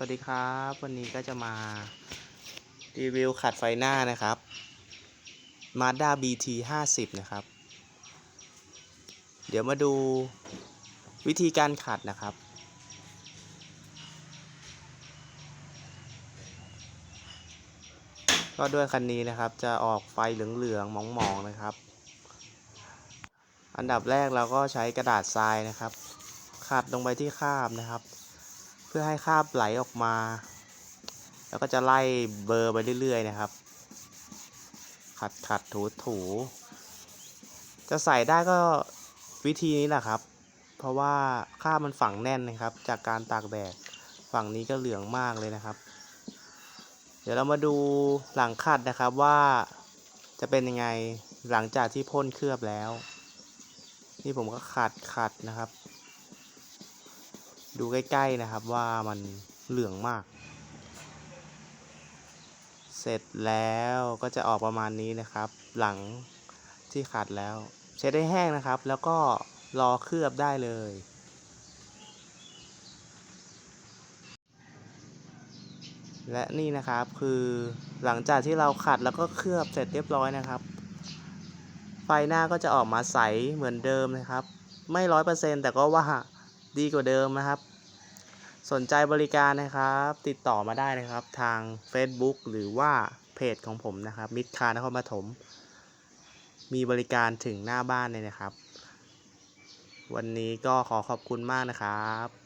วัสดีครับ วันนี้ก็จะมารีวิวขัดไฟหน้านะครับ Mazda BT 50นะครับ เดี๋ยวมาดูวิธีการขัดนะครับ ก็ด้วยคันนี้นะครับจะออกไฟเหลืองๆมองๆนะครับ อันดับแรกเราก็ใช้กระดาษทรายนะครับ ขัดลงไปที่คราบนะครับ พื่อให้คราบไหลออกมา แล้วก็จะไล่เบอร์ไปเรื่อยๆนะครับ ขัดขัดถูถู จะใส่ได้ก็วิธีนี้แหละครับ เพราะว่าคราบมันฝังแน่นนะครับ จากการตากแดดฝั่งนี้ก็เหลืองมากเลยนะครับ เดี๋ยวเรามาดูหลังขัดนะครับว่าจะเป็นยังไงหลังจากที่พ่นเคลือบแล้ว นี่ผมก็ขัดขัดนะครับ ดูใกล้ ๆ นะครับว่ามันเหลืองมาก เสร็จแล้วก็จะออกประมาณนี้นะครับ หลังที่ขัดแล้ว เช็ดให้แห้งนะครับ แล้วก็รอเคลือบได้เลย และนี่นะครับคือหลังจากที่เราขัดแล้วก็เคลือบเสร็จเรียบร้อยนะครับ ไฟหน้าก็จะออกมาใสเหมือนเดิมนะครับ ไม่ร้อยเปอร์เซ็นต์แต่ก็ว่า ดีกว่าเดิมนะครับ สนใจบริการนะครับ ติดต่อมาได้นะครับ ทาง Facebook หรือว่าเพจของผมนะครับ มิตรคานครปฐมมีบริการถึงหน้าบ้านเลยนะครับ วันนี้ก็ขอขอบคุณมากนะครับ